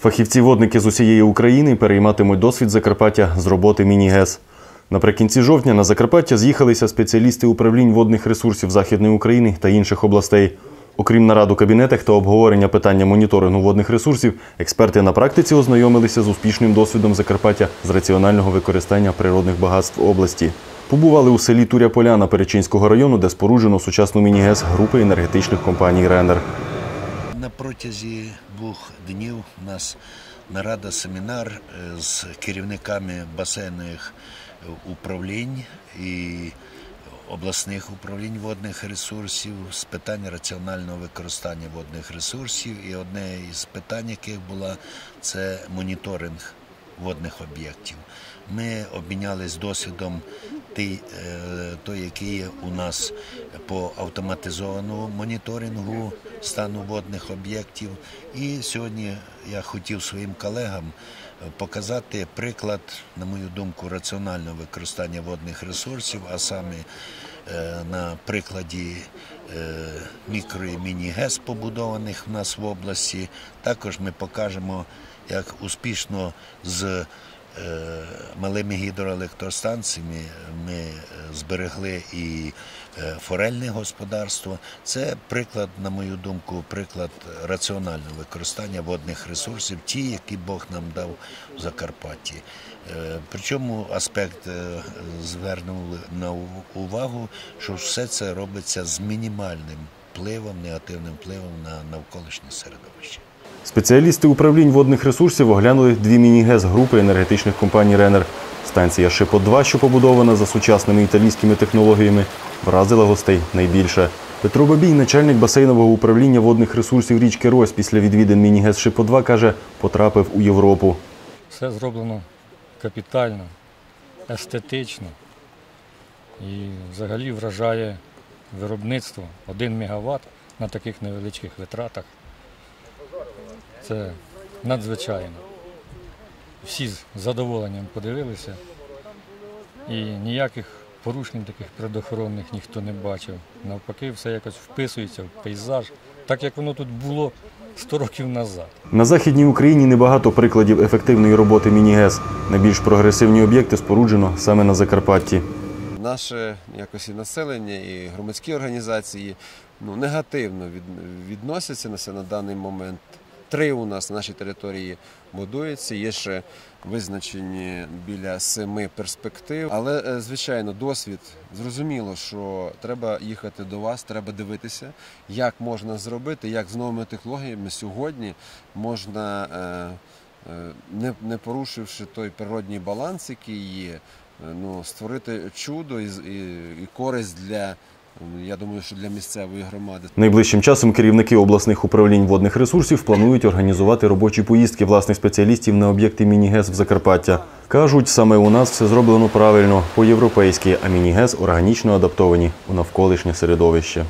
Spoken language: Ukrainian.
Фахівці-водники з усієї України перейматимуть досвід Закарпаття з роботи Міні-ГЕС. Наприкінці жовтня на Закарпаття з'їхалися спеціалісти управлінь водних ресурсів Західної України та інших областей. Окрім нарад у кабінетах та обговорення питання моніторингу водних ресурсів, експерти на практиці ознайомилися з успішним досвідом Закарпаття з раціонального використання природних багатств області. Побували у селі Туря-Поляна Перечинського району, де споруджено сучасну міні-ГЕС групи енергетичних компаній Ренер. На протязі двох днів у нас нарада, семінар е, з керівниками басейнових управлінь і обласних управлінь водних ресурсів з питань раціонального використання водних ресурсів. І одне із питань, яких була це моніторинг водних об'єктів. Ми обмінялись досвідом той, е, той, який є у нас по автоматизованому моніторингу стану водних об'єктів. І сьогодні я хотів своїм колегам показати приклад, на мою думку, раціонального використання водних ресурсів, а саме е, на прикладі е, мікро і міні-ГЕС, побудованих в нас в області. Також ми покажемо, як успішно з е, малими гідроелектростанціями ми е, зберегли і е, форельне господарство. Це приклад, на мою думку, приклад раціонального використання водних ресурсів, ті, які Бог нам дав в Закарпатті. Е, Причому аспект е, звернули на увагу, що все це робиться з мінімальним впливом, негативним впливом на навколишнє середовище. Спеціалісти управлінь водних ресурсів оглянули дві міні-ГЕС групи енергетичних компаній Ренер. Станція Шипо-2, що побудована за сучасними італійськими технологіями, вразила гостей найбільше. Петро Бабій, начальник басейнового управління водних ресурсів річки Рось, після відвідин міні-ГЕС Шипо-2, каже, потрапив у Європу. Все зроблено капітально, естетично і взагалі вражає виробництво 1 МВт на таких невеличких витратах. Це надзвичайно. Всі з задоволенням подивилися і ніяких порушень таких предохоронних ніхто не бачив. Навпаки, все якось вписується в пейзаж, так як воно тут було 100 років назад. На Західній Україні небагато прикладів ефективної роботи міні-ГЕС. Найбільш прогресивні об'єкти споруджено саме на Закарпатті. Наше якось і населення, і громадські організації ну, негативно від, відносяться на це на даний момент. Три у нас на нашій території будується, є ще визначені біля семи перспектив. Але, е, звичайно, досвід зрозуміло, що треба їхати до вас, треба дивитися, як можна зробити, як з новими технологіями сьогодні можна, е, е, не, порушивши той природній баланс, який є, ну, створити чудо і, і, і користь для, я думаю, що для місцевої громади. Найближчим часом керівники обласних управлінь водних ресурсів планують організувати робочі поїздки власних спеціалістів на об'єкти міні-ГЕС в Закарпаття. Кажуть, саме у нас все зроблено правильно, по-європейськи, а міні-ГЕС органічно адаптовані у навколишнє середовище.